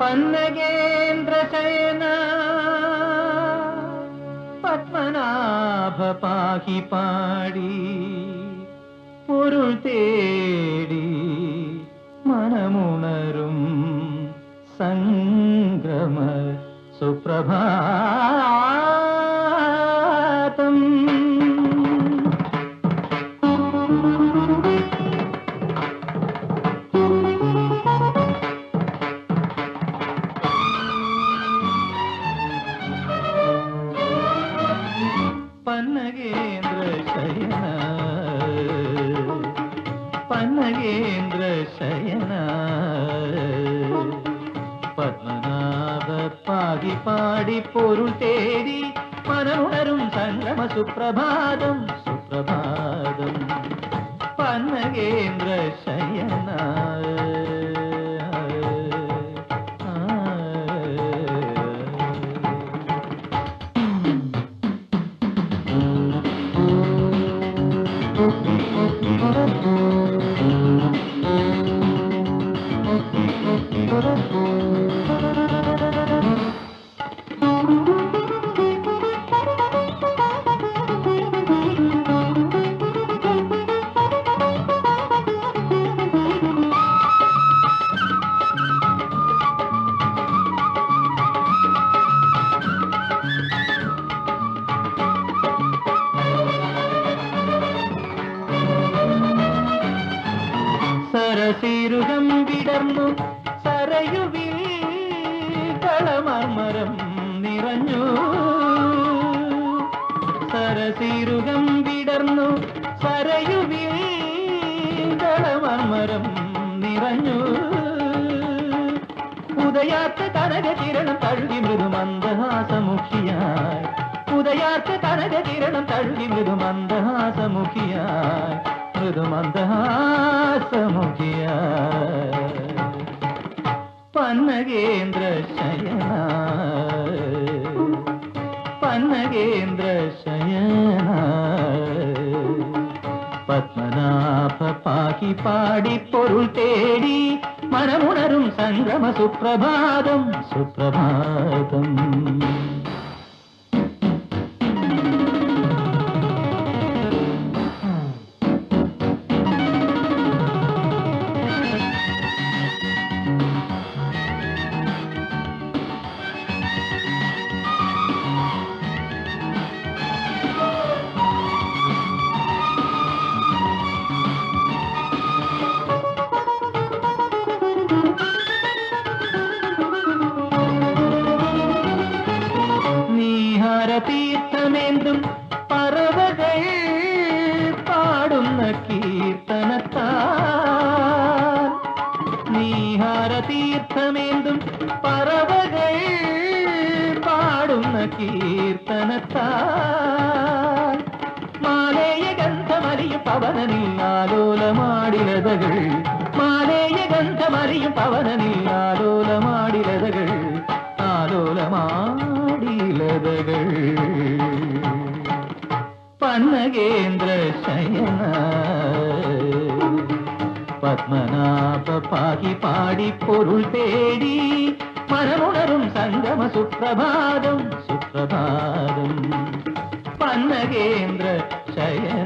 പന്നഗേന്ദ്ര ശയന പത്മനാഭ പാഹി പാടി പൊരുൾ തേടി മനമുണരും. சயனா பன்னகேந்திர சயனா பத்மநாத பாகி பாடி பொருள் தேடி மனமுணரும் சங்கம சுப்பிரபாதம் சுப்பிரபாதம். பன்னகேந்திர சயனா സരസിരുഹം വിടർന്നു. സരയുവിൽ കളമർമരം നിറഞ്ഞു. സരസീരുകം വിടർന്നു. സരയുവിൽ കളമർമരം നിറഞ്ഞു. ഉദയാത്ത കനകകിരണം തഴുകി മൃദുമന്ദഹാസമുഖിയായി. ഉദയാത്ത കനകകിരണം തഴുകി മൃദുമന്ദഹാസമുഖിയായി. മൃദുമന്ദഹാസമുഖിയായി பன்னகேந்திர சயனா பன்னகேந்திர சயனா பத்மநாப பாகி பாடி பொருள் தேடி மனமுணரும் சங்கிரம சுப்பிரபாதம் சுப்பிரபாதம். നീഹാരതീർത്ഥമേന്തും പറവകൾ പാടുന്ന കീർത്തനത്താൽ നീഹാരതീർത്ഥമേന്തും പറവകൾ പാടുന്ന കീർത്തനത്താൽ മാലേയ ഗന്ധമറിയും പവനനിൽ ആലോലമാടിലതകൾ മാലേയ ഗന്ധമറിയും പവനനിൽ ആലോലമാടിലതകൾ கதகள் பன்னகேந்திர சயன பத்மநாப பாகி பாடி பொருள் தேடி மனமுணரும் சங்கம சுப்பிரபாதம் சுப்பிரபாதம் பன்னகேந்திர சயன